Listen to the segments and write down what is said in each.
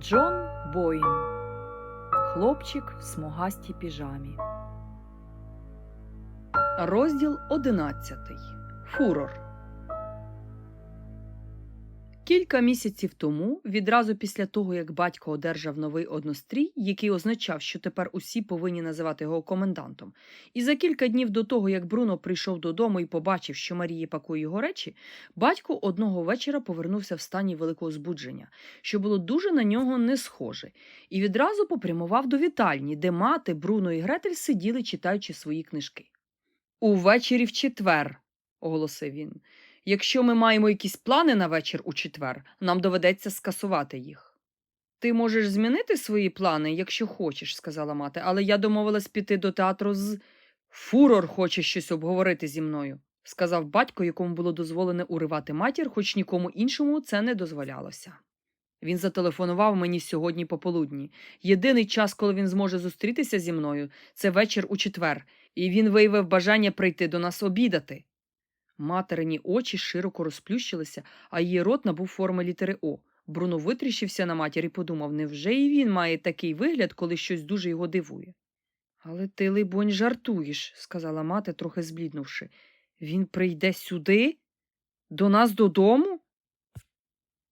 Джон Боїн. Хлопчик в смугастій піжамі. Розділ одинадцятий. Фурор. Кілька місяців тому, відразу після того, як батько одержав новий однострій, який означав, що тепер усі повинні називати його комендантом, і за кілька днів до того, як Бруно прийшов додому і побачив, що Марія пакує його речі, батько одного вечора повернувся в стані великого збудження, що було дуже на нього не схоже, і відразу попрямував до вітальні, де мати, Бруно і Гретель сиділи, читаючи свої книжки. Увечері в четвер, оголосив він. Якщо ми маємо якісь плани на вечір у четвер, нам доведеться скасувати їх. Ти можеш змінити свої плани, якщо хочеш, сказала мати, але я домовилась піти до театру з. Фурор хоче щось обговорити зі мною, сказав батько, якому було дозволене уривати матір, хоч нікому іншому це не дозволялося. Він зателефонував мені сьогодні пополудні. Єдиний час, коли він зможе зустрітися зі мною, це вечір у четвер, і він виявив бажання прийти до нас обідати. Материні очі широко розплющилися, а її рот набув форми літери О. Бруно витріщився на матір і подумав, невже і він має такий вигляд, коли щось дуже його дивує. Але ти, либонь, жартуєш, сказала мати, трохи збліднувши. Він прийде сюди? До нас додому?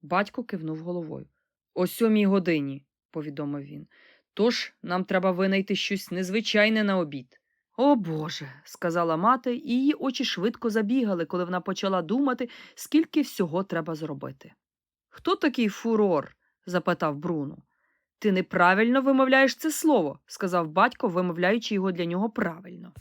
Батько кивнув головою. О сьомій годині, повідомив він. Тож нам треба винайти щось незвичайне на обід. О Боже, сказала мати, і її очі швидко забігали, коли вона почала думати, скільки всього треба зробити. Хто такий фурор? запитав Бруно. Ти неправильно вимовляєш це слово, сказав батько, вимовляючи його для нього правильно.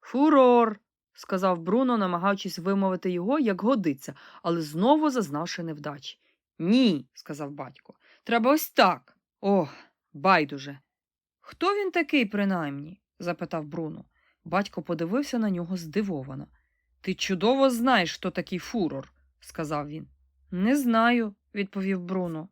Фурор, сказав Бруно, намагаючись вимовити його, як годиться, але знову зазнавши невдачі. Ні, сказав батько. Треба ось так. Ох, байдуже. Хто він такий, принаймні? Запитав Бруно. Батько подивився на нього здивовано. Ти чудово знаєш, хто такий фурор, сказав він. Не знаю, відповів Бруно.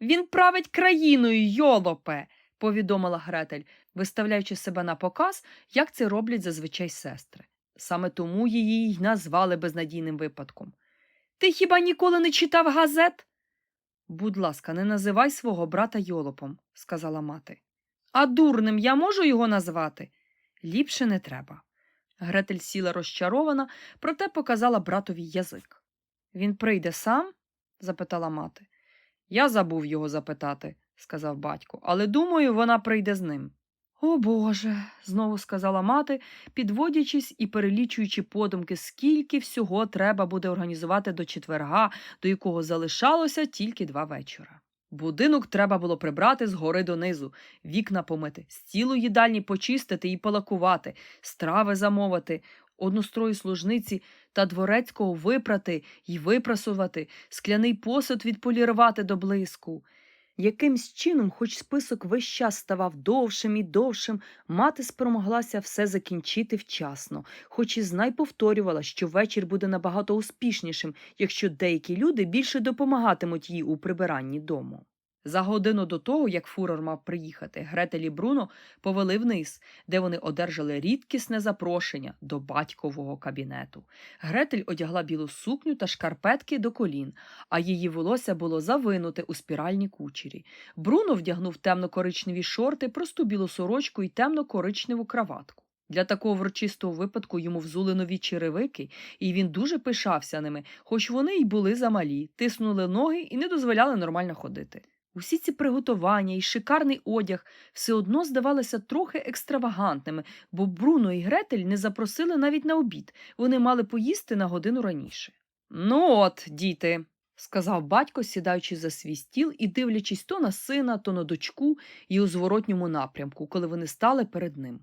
Він править країною, йолопе, повідомила Гретель, виставляючи себе на показ, як це роблять зазвичай сестри. Саме тому її й назвали безнадійним випадком. Ти хіба ніколи не читав газет? Будь ласка, не називай свого брата йолопом, сказала мати. А дурним я можу його назвати? Ліпше не треба. Гретель сіла розчарована, проте показала братові язик. Він прийде сам? запитала мати. Я забув його запитати, сказав батько, але думаю, вона прийде з ним. О Боже, знову сказала мати, підводячись і перелічуючи подумки, скільки всього треба буде організувати до четверга, до якого залишалося тільки два вечора. Будинок треба було прибрати згори донизу, вікна помити, стілу їдальні почистити і полакувати, страви замовити, однострої служниці та дворецького випрати й випрасувати, скляний посуд відполірувати до блиску. Якимсь чином, хоч список весь час ставав довшим і довшим, мати спромоглася все закінчити вчасно, хоч і знай повторювала, що вечір буде набагато успішнішим, якщо деякі люди більше допомагатимуть їй у прибиранні дому. За годину до того, як фурор мав приїхати, Гретель і Бруно повели вниз, де вони одержали рідкісне запрошення до батькового кабінету. Гретель одягла білу сукню та шкарпетки до колін, а її волосся було завинуте у спіральні кучері. Бруно вдягнув темно-коричневі шорти, просту білу сорочку і темно-коричневу краватку. Для такого врочистого випадку йому взули нові черевики, і він дуже пишався ними, хоч вони й були замалі, тиснули ноги і не дозволяли нормально ходити. Усі ці приготування і шикарний одяг все одно здавалися трохи екстравагантними, бо Бруно і Гретель не запросили навіть на обід, вони мали поїсти на годину раніше. Ну от, діти, сказав батько, сідаючи за свій стіл і дивлячись то на сина, то на дочку і у зворотньому напрямку, коли вони стали перед ним.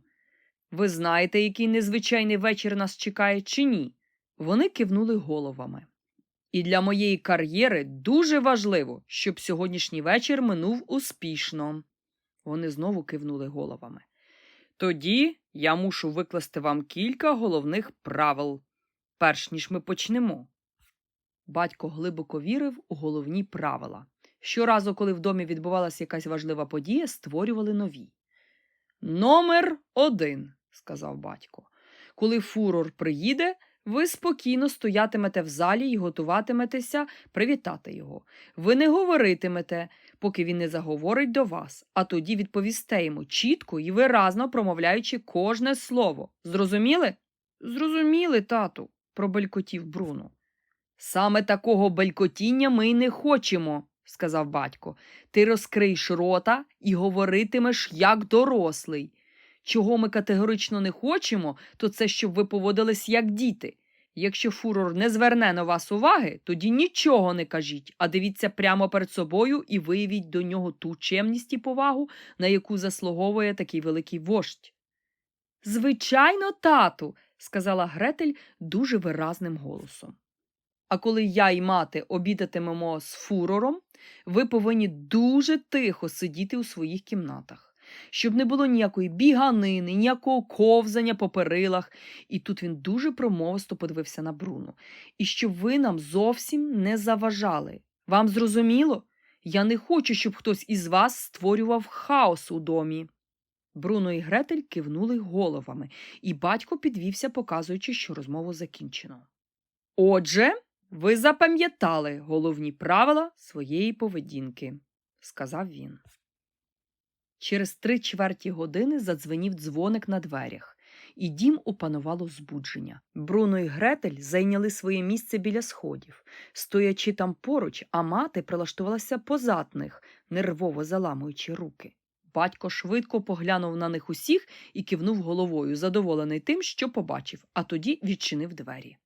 Ви знаєте, який незвичайний вечір нас чекає, чи ні? Вони кивнули головами. І для моєї кар'єри дуже важливо, щоб сьогоднішній вечір минув успішно. Вони знову кивнули головами. Тоді я мушу викласти вам кілька головних правил, перш ніж ми почнемо. Батько глибоко вірив у головні правила. Щоразу, коли в домі відбувалася якась важлива подія, створювали нові. Номер один, сказав батько. Коли фурор приїде, Ви спокійно стоятимете в залі і готуватиметеся привітати його. Ви не говоритимете, поки він не заговорить до вас, а тоді відповісте йому чітко і виразно промовляючи кожне слово. Зрозуміли? Зрозуміли, тату, пробелькотів Бруно. Саме такого белькотіння ми й не хочемо, сказав батько. Ти розкриєш рота і говоритимеш як дорослий. Чого ми категорично не хочемо, то це щоб ви поводились як діти. Якщо фурор не зверне на вас уваги, тоді нічого не кажіть, а дивіться прямо перед собою і виявіть до нього ту чемність і повагу, на яку заслуговує такий великий вождь. Звичайно, тату, сказала Гретель дуже виразним голосом. А коли я і мати обідатимемо з фурором, ви повинні дуже тихо сидіти у своїх кімнатах, щоб не було ніякої біганини, ніякого ковзання по перилах. І тут він дуже промовисто подивився на Бруно. І щоб ви нам зовсім не заважали. Вам зрозуміло? Я не хочу, щоб хтось із вас створював хаос у домі. Бруно і Гретель кивнули головами, і батько підвівся, показуючи, що розмову закінчено. Отже, ви запам'ятали головні правила своєї поведінки, сказав він. Через три чверті години задзвенів дзвоник на дверях, і дім опанувало збудження. Бруно і Гретель зайняли своє місце біля сходів. Стоячи там поруч, а мати прилаштувалася позад них, нервово заламуючи руки. Батько швидко поглянув на них усіх і кивнув головою, задоволений тим, що побачив, а тоді відчинив двері.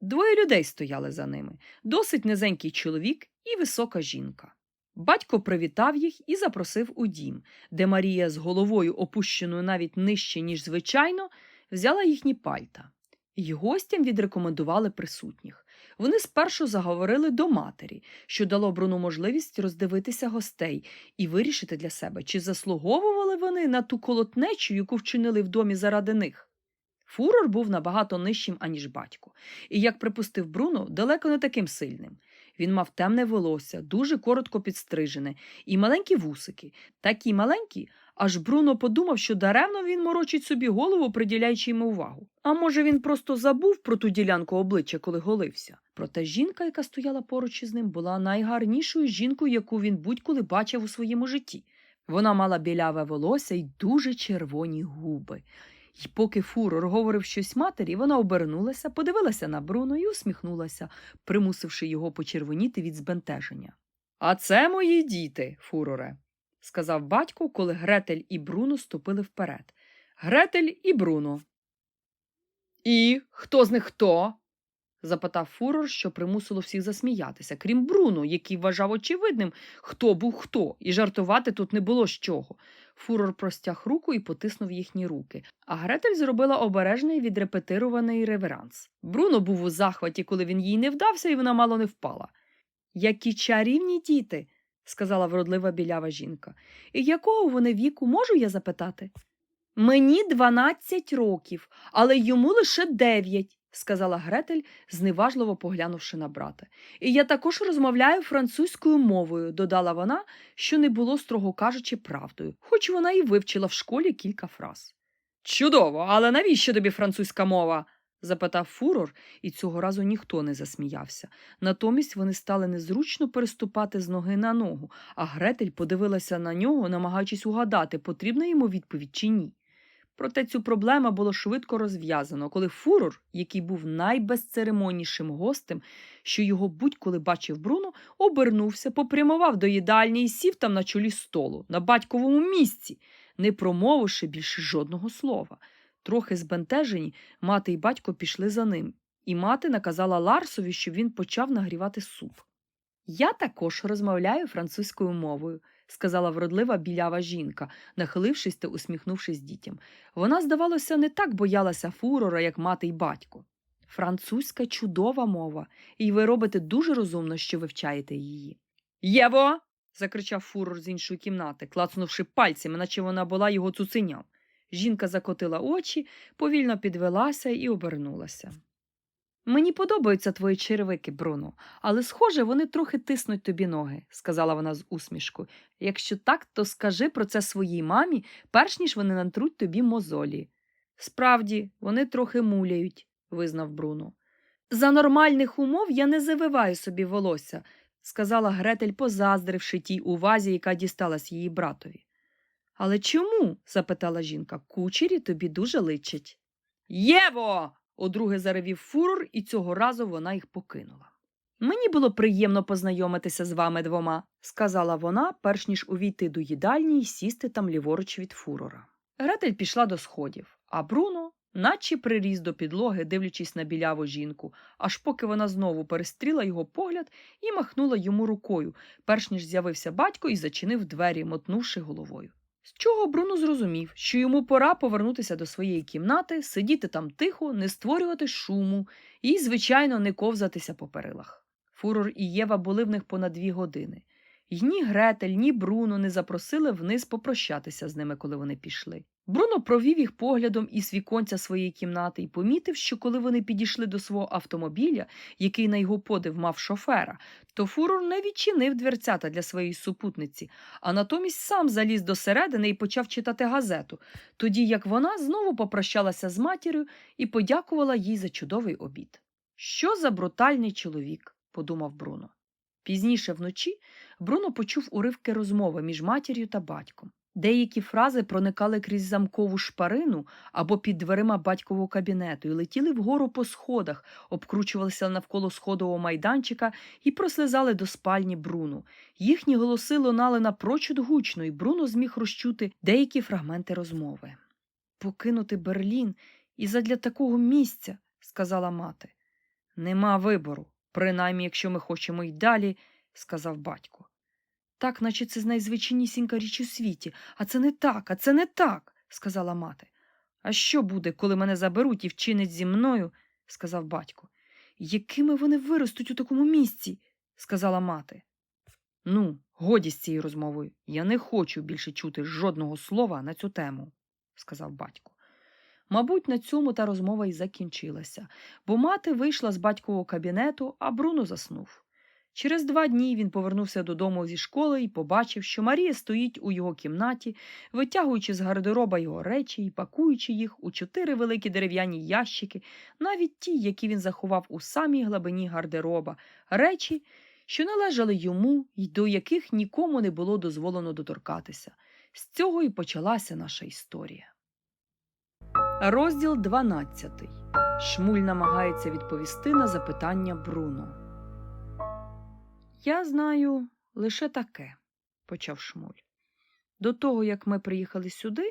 Двоє людей стояли за ними досить низенький чоловік і висока жінка. Батько привітав їх і запросив у дім, де Марія з головою, опущеною навіть нижче, ніж звичайно, взяла їхні пальта. І гостям відрекомендували присутніх. Вони спершу заговорили до матері, що дало Бруну можливість роздивитися гостей і вирішити для себе, чи заслуговували вони на ту колотнечу, яку вчинили в домі заради них. Фурор був набагато нижчим, аніж батько, і, як припустив Бруно, далеко не таким сильним. Він мав темне волосся, дуже коротко підстрижене, і маленькі вусики, такі маленькі, аж Бруно подумав, що даремно він морочить собі голову, приділяючи йому увагу. А може, він просто забув про ту ділянку обличчя, коли голився. Проте жінка, яка стояла поруч із ним, була найгарнішою жінкою, яку він будь-коли бачив у своєму житті. Вона мала біляве волосся й дуже червоні губи. І поки фурор говорив щось матері, вона обернулася, подивилася на Бруно і усміхнулася, примусивши його почервоніти від збентеження. А це мої діти, фуроре, сказав батько, коли Гретель і Бруно ступили вперед. Гретель і Бруно. І хто з них хто? запитав фурор, що примусило всіх засміятися, крім Бруно, який вважав очевидним, хто був хто, і жартувати тут не було з чого. Фурор простяг руку і потиснув їхні руки, а Гретель зробила обережний відрепетирований реверанс. Бруно був у захваті, коли він їй не вдався, і вона мало не впала. Які чарівні діти, сказала вродлива білява жінка. І якого вони віку можу я запитати? Мені дванадцять років, але йому лише дев'ять, сказала Гретель, зневажливо поглянувши на брата. І я також розмовляю французькою мовою, додала вона, що не було, строго кажучи, правдою, хоч вона і вивчила в школі кілька фраз. Чудово, але навіщо тобі французька мова? запитав фурор, і цього разу ніхто не засміявся. Натомість вони стали незручно переступати з ноги на ногу, а Гретель подивилася на нього, намагаючись угадати, потрібна йому відповідь чи ні. Проте цю проблему було швидко розв'язано, коли фурор, який був найбезцеремоннішим гостем, що його будь-коли бачив Бруно, обернувся, попрямував до їдальні і сів там на чолі столу, на батьковому місці, не промовивши більше жодного слова. Трохи збентежені, мати і батько пішли за ним, і мати наказала Ларсові, щоб він почав нагрівати суп. Я також розмовляю французькою мовою, сказала вродлива білява жінка, нахилившись та усміхнувшись дітям. Вона, здавалося, не так боялася фурора, як мати й батько. Французька чудова мова, і ви робите дуже розумно, що вивчаєте її. Єво. закричав фурор з іншої кімнати, клацнувши пальцями, наче вона була його цуценям. Жінка закотила очі, повільно підвелася і обернулася. Мені подобаються твої черевики, Бруно, але, схоже, вони трохи тиснуть тобі ноги, сказала вона з усмішкою. Якщо так, то скажи про це своїй мамі, перш ніж вони натруть тобі мозолі. Справді, вони трохи муляють, визнав Бруно. За нормальних умов я не завиваю собі волосся, сказала Гретель, позаздривши тій увазі, яка дісталась її братові. Але чому? запитала жінка. Кучері тобі дуже личить. Єво. Удруге заревів фурор, і цього разу вона їх покинула. Мені було приємно познайомитися з вами двома, сказала вона, перш ніж увійти до їдальні і сісти там ліворуч від фурора. Гретель пішла до сходів, а Бруно, наче приріс до підлоги, дивлячись на біляву жінку, аж поки вона знову перестріла його погляд і махнула йому рукою, перш ніж з'явився батько і зачинив двері, мотнувши головою. З чого Бруно зрозумів, що йому пора повернутися до своєї кімнати, сидіти там тихо, не створювати шуму і, звичайно, не ковзатися по перилах. Фурор і Єва були в них понад дві години. Й ні Гретель, ні Бруно не запросили вниз попрощатися з ними, коли вони пішли. Бруно провів їх поглядом із віконця своєї кімнати і помітив, що коли вони підійшли до свого автомобіля, який на його подив мав шофера, то фурор не відчинив дверцята для своєї супутниці, а натомість сам заліз до середини і почав читати газету, тоді як вона знову попрощалася з матір'ю і подякувала їй за чудовий обід. Що за брутальний чоловік, подумав Бруно. Пізніше вночі Бруно почув уривки розмови між матір'ю та батьком. Деякі фрази проникали крізь замкову шпарину або під дверима батькового кабінету і летіли вгору по сходах, обкручувалися навколо сходового майданчика і прослизали до спальні Бруно. Їхні голоси лунали напрочуд гучно, і Бруно зміг розчути деякі фрагменти розмови. Покинути Берлін і задля такого місця, сказала мати. Нема вибору, принаймні, якщо ми хочемо й далі, сказав батько. Так, наче це найзвичайнісінька річ у світі, а це не так, а це не так, сказала мати. А що буде, коли мене заберуть і вчинять зі мною? сказав батько. Якими вони виростуть у такому місці? сказала мати. Ну, годі з цією розмовою. Я не хочу більше чути жодного слова на цю тему, сказав батько. Мабуть, на цьому та розмова і закінчилася, бо мати вийшла з батькового кабінету, а Бруно заснув. Через два дні він повернувся додому зі школи і побачив, що Марія стоїть у його кімнаті, витягуючи з гардероба його речі і пакуючи їх у чотири великі дерев'яні ящики, навіть ті, які він заховав у самій глибині гардероба, речі, що належали йому і до яких нікому не було дозволено доторкатися. З цього і почалася наша історія. Розділ 12. Шмуль намагається відповісти на запитання Бруно. Я знаю лише таке, почав Шмуль. До того, як ми приїхали сюди,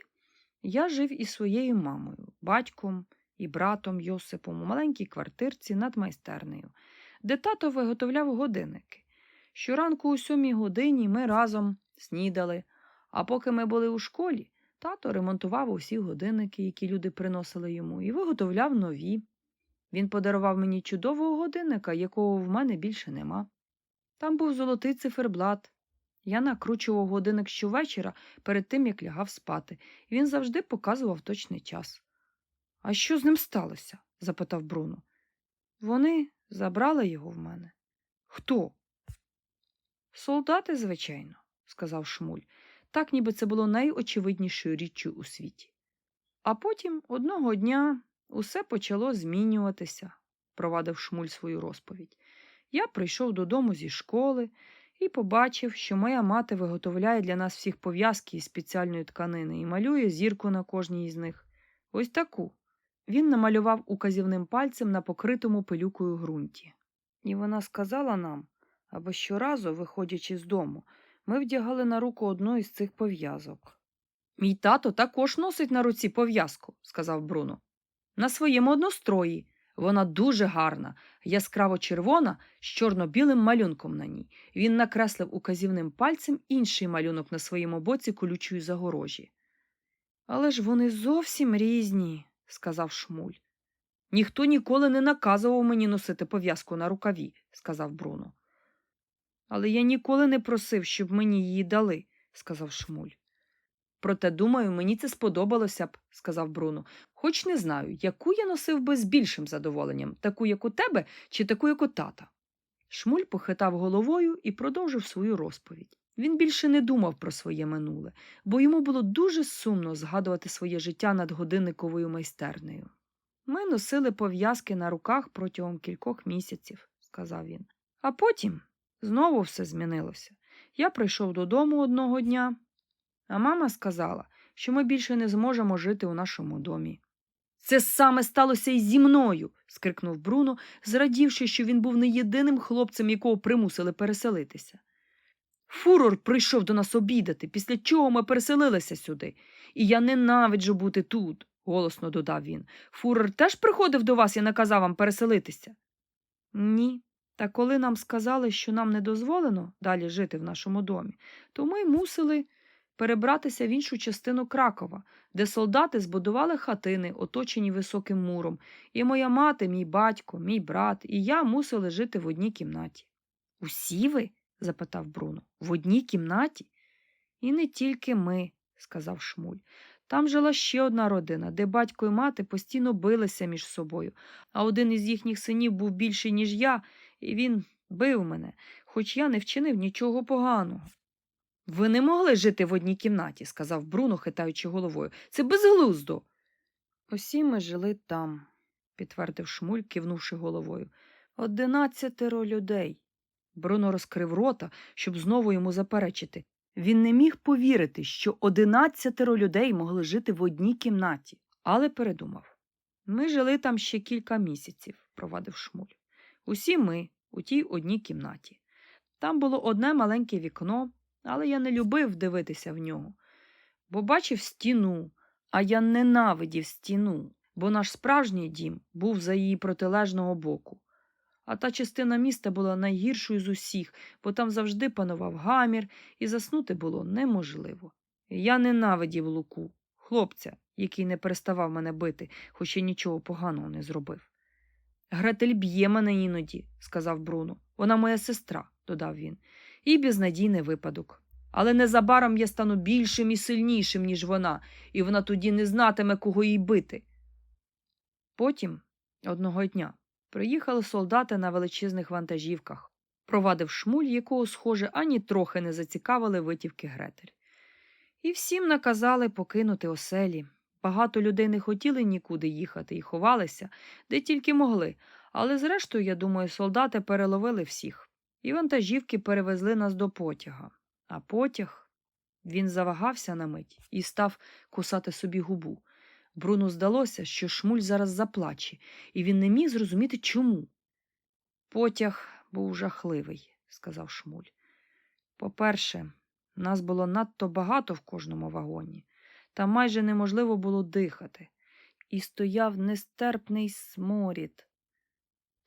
я жив із своєю мамою, батьком і братом Йосипом у маленькій квартирці над майстернею, де тато виготовляв годинники. Щоранку у сьомій годині ми разом снідали, а поки ми були у школі, тато ремонтував усі годинники, які люди приносили йому, і виготовляв нові. Він подарував мені чудового годинника, якого в мене більше нема. Там був золотий циферблат. Я накручував годинник щовечора перед тим, як лягав спати, і він завжди показував точний час. А що з ним сталося? запитав Бруно. Вони забрали його в мене. Хто? Солдати, звичайно, сказав Шмуль, так ніби це було найочевиднішою річчю у світі. А потім одного дня усе почало змінюватися, провадив Шмуль свою розповідь. Я прийшов додому зі школи і побачив, що моя мати виготовляє для нас всіх пов'язки із спеціальної тканини і малює зірку на кожній із них. Ось таку. Він намалював указівним пальцем на покритому пилюкою ґрунті. І вона сказала нам, аби щоразу, виходячи з дому, ми вдягали на руку одну із цих пов'язок. Мій тато також носить на руці пов'язку, сказав Бруно. На своєму однострої. Вона дуже гарна, яскраво червона з чорно-білим малюнком на ній. Він накреслив указівним пальцем інший малюнок на своєму боці колючої загорожі. Але ж вони зовсім різні, сказав Шмуль. Ніхто ніколи не наказував мені носити пов'язку на рукаві, сказав Бруно. Але я ніколи не просив, щоб мені її дали, сказав Шмуль. Проте, думаю, мені це сподобалося б, сказав Бруно, хоч не знаю, яку я носив би з більшим задоволенням, таку, як у тебе, чи таку, як у тата. Шмуль похитав головою і продовжив свою розповідь. Він більше не думав про своє минуле, бо йому було дуже сумно згадувати своє життя над годинниковою майстернею. Ми носили пов'язки на руках протягом кількох місяців, сказав він. А потім знову все змінилося. Я прийшов додому одного дня, а мама сказала, що ми більше не зможемо жити у нашому домі. Це саме сталося і зі мною. скрикнув Бруно, зрадівши, що він був не єдиним хлопцем, якого примусили переселитися. Фурор прийшов до нас обідати, після чого ми переселилися сюди. І я ненавиджу бути тут, голосно додав він. Фурор теж приходив до вас і наказав вам переселитися? Ні. Та коли нам сказали, що нам не дозволено далі жити в нашому домі, то ми мусили перебратися в іншу частину Кракова, де солдати збудували хатини, оточені високим муром, і моя мати, мій батько, мій брат і я мусили жити в одній кімнаті. Усі ви? запитав Бруно. В одній кімнаті? І не тільки ми, сказав Шмуль. Там жила ще одна родина, де батько і мати постійно билися між собою, а один із їхніх синів був більший, ніж я, і він бив мене, хоч я не вчинив нічого поганого. Ви не могли жити в одній кімнаті, сказав Бруно, хитаючи головою. Це безглуздо. Усі ми жили там, підтвердив Шмуль, кивнувши головою. Одинадцятеро людей. Бруно розкрив рота, щоб знову йому заперечити. Він не міг повірити, що одинадцятеро людей могли жити в одній кімнаті, але передумав. Ми жили там ще кілька місяців, провадив Шмуль. Усі ми у тій одній кімнаті. Там було одне маленьке вікно, але я не любив дивитися в нього, бо бачив стіну, а я ненавидів стіну, бо наш справжній дім був за її протилежного боку. А та частина міста була найгіршою з усіх, бо там завжди панував гамір, і заснути було неможливо. Я ненавидів Луку, хлопця, який не переставав мене бити, хоч я нічого поганого не зробив. Гретель б'є мене іноді, сказав Бруно. Вона моя сестра, додав він, і безнадійний випадок. Але незабаром я стану більшим і сильнішим, ніж вона, і вона тоді не знатиме, кого їй бити. Потім, одного дня, приїхали солдати на величезних вантажівках, провадив шмуль, якого, схоже, ані трохи не зацікавили витівки Гретель. І всім наказали покинути оселі. Багато людей не хотіли нікуди їхати і ховалися, де тільки могли, але зрештою, я думаю, солдати переловили всіх, і вантажівки перевезли нас до потяга. А потяг він завагався на мить і став кусати собі губу. Бруну здалося, що шмуль зараз заплаче, і він не міг зрозуміти чому. Потяг був жахливий, сказав шмуль. По-перше, нас було надто багато в кожному вагоні, та майже неможливо було дихати, і стояв нестерпний сморід.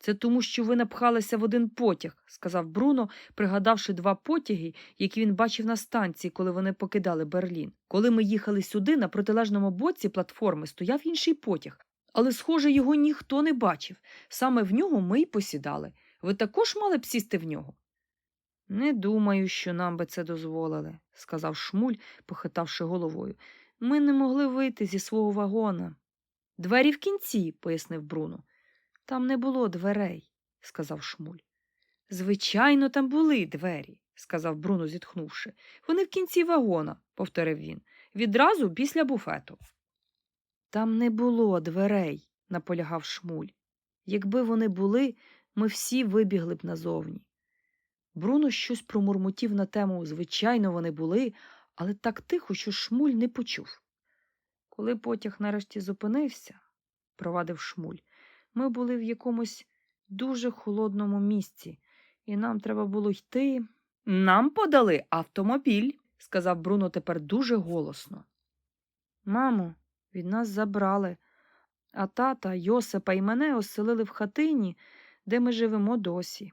Це тому, що ви напхалися в один потяг, сказав Бруно, пригадавши два потяги, які він бачив на станції, коли вони покидали Берлін. Коли ми їхали сюди, на протилежному боці платформи стояв інший потяг, але, схоже, його ніхто не бачив. Саме в нього ми й посідали. Ви також мали б сісти в нього? Не думаю, що нам би це дозволили, сказав Шмуль, похитавши головою. Ми не могли вийти зі свого вагона. Двері в кінці, пояснив Бруно. Там не було дверей, сказав Шмуль. Звичайно, там були двері, сказав Бруно, зітхнувши. Вони в кінці вагона, повторив він, відразу після буфету. Там не було дверей, наполягав Шмуль. Якби вони були, ми всі вибігли б назовні. Бруно щось промурмотів на тему звичайно, вони були, але так тихо, що Шмуль не почув. Коли потяг нарешті зупинився, провадив Шмуль, ми були в якомусь дуже холодному місці, і нам треба було йти. Нам подали автомобіль, сказав Бруно тепер дуже голосно. Мамо, від нас забрали, а тата, Йосипа і мене оселили в хатині, де ми живемо досі.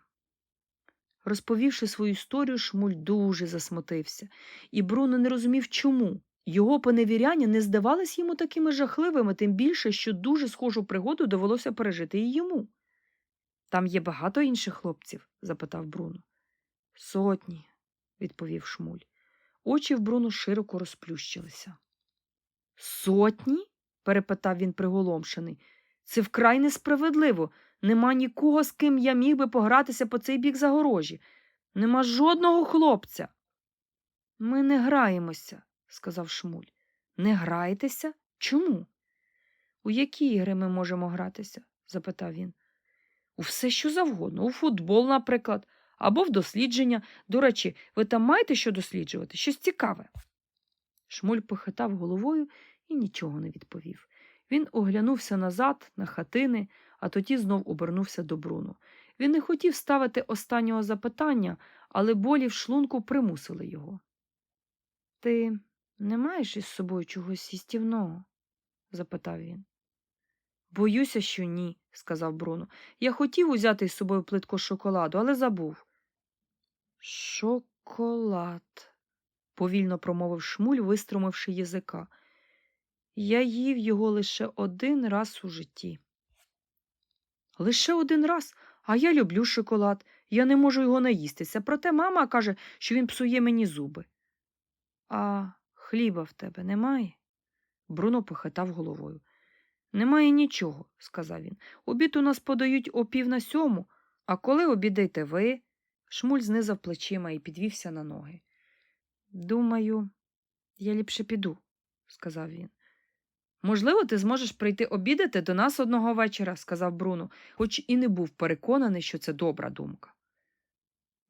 Розповівши свою історію, Шмуль дуже засмутився, і Бруно не розумів, чому. Його поневіряння не здавались йому такими жахливими, тим більше, що дуже схожу пригоду довелося пережити і йому. Там є багато інших хлопців? запитав Бруно. Сотні, відповів Шмуль. Очі в Бруно широко розплющилися. Сотні? перепитав він приголомшений. Це вкрай несправедливо. Нема нікого, з ким я міг би погратися по цей бік загорожі. Нема жодного хлопця. Ми не граємося, сказав Шмуль. Не граєтеся? Чому? У які ігри ми можемо гратися? запитав він. У все, що завгодно, у футбол, наприклад, або в дослідження. До речі, ви там маєте що досліджувати? Щось цікаве. Шмуль похитав головою і нічого не відповів. Він оглянувся назад на хатини, а тоді знов обернувся до Бруно. Він не хотів ставити останнього запитання, але болі в шлунку примусили його. Ти не маєш із собою чогось їстівного? запитав він. Боюся, що ні, сказав Бруно. Я хотів узяти із собою плитку шоколаду, але забув. Шоколад, повільно промовив шмуль, вистромивши язика. Я їв його лише один раз у житті. Лише один раз, а я люблю шоколад. Я не можу його наїстися. Проте мама каже, що він псує мені зуби. А хліба в тебе немає? Бруно похитав головою. Немає нічого, сказав він. Обід у нас подають о пів на сьому, а коли обідаєте ви? Шмуль знизав плечима і підвівся на ноги. Думаю, я ліпше піду, сказав він. Можливо, ти зможеш прийти обідати до нас одного вечора, сказав Бруно, хоч і не був переконаний, що це добра думка.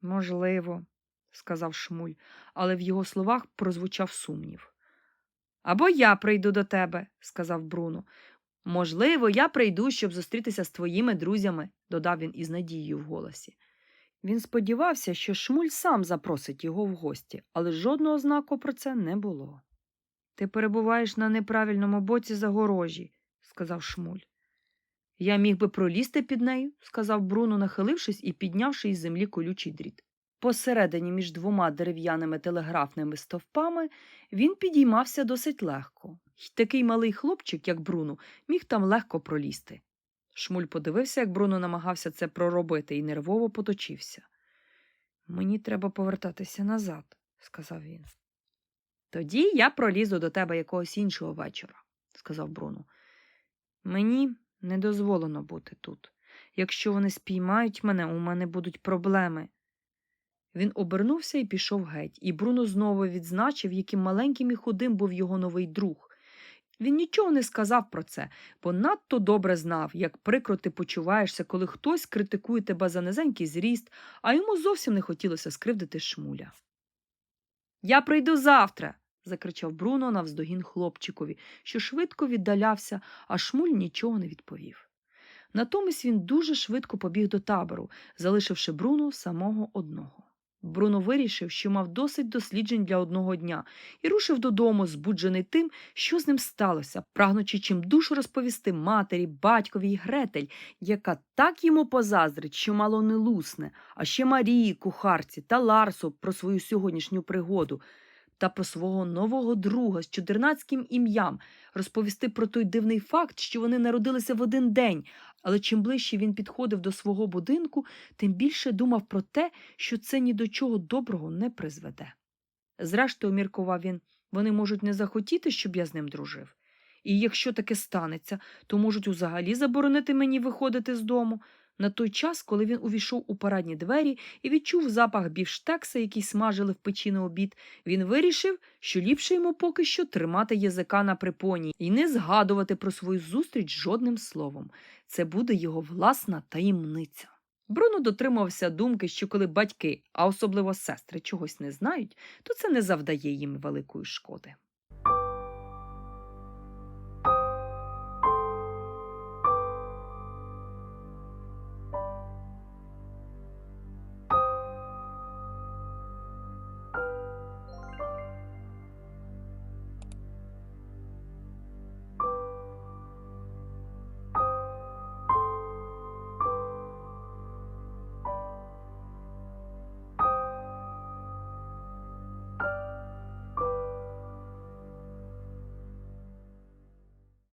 Можливо, сказав Шмуль, але в його словах прозвучав сумнів. Або я прийду до тебе, сказав Бруно. Можливо, я прийду, щоб зустрітися з твоїми друзями, додав він із надією в голосі. Він сподівався, що Шмуль сам запросить його в гості, але жодного знаку про це не було. Ти перебуваєш на неправильному боці загорожі, сказав Шмуль. Я міг би пролізти під нею, сказав Бруно, нахилившись і піднявши із землі колючий дріт. Посередині між двома дерев'яними телеграфними стовпами він підіймався досить легко, й такий малий хлопчик, як Бруно, міг там легко пролізти. Шмуль подивився, як Бруно намагався це проробити, і нервово поточився. Мені треба повертатися назад, сказав він. Тоді я пролізу до тебе якогось іншого вечора, сказав Бруно. Мені не дозволено бути тут. Якщо вони спіймають мене, у мене будуть проблеми. Він обернувся і пішов геть, і Бруно знову відзначив, яким маленьким і худим був його новий друг. Він нічого не сказав про це, бо надто добре знав, як прикро ти почуваєшся, коли хтось критикує тебе за низенький зріст, а йому зовсім не хотілося скривдити шмуля. Я прийду завтра. закричав Бруно навздогін хлопчикові, що швидко віддалявся, а шмуль нічого не відповів. Натомість він дуже швидко побіг до табору, залишивши Бруно самого одного. Бруно вирішив, що мав досить досліджень для одного дня, і рушив додому, збуджений тим, що з ним сталося, прагнучи чим душу розповісти матері, батькові й Гретель, яка так йому позаздрить, що мало не лусне, а ще Марії, кухарці та Ларсу про свою сьогоднішню пригоду та про свого нового друга з чудернацьким ім'ям, розповісти про той дивний факт, що вони народилися в один день. Але чим ближче він підходив до свого будинку, тим більше думав про те, що це ні до чого доброго не призведе. Зрештою, міркував він, вони можуть не захотіти, щоб я з ним дружив. І якщо таке станеться, то можуть узагалі заборонити мені виходити з дому. На той час, коли він увійшов у парадні двері і відчув запах бівштекса, який смажили в печі на обід, він вирішив, що ліпше йому поки що тримати язика на припоні і не згадувати про свою зустріч жодним словом. Це буде його власна таємниця. Бруно дотримувався думки, що коли батьки, а особливо сестри, чогось не знають, то це не завдає їм великої шкоди.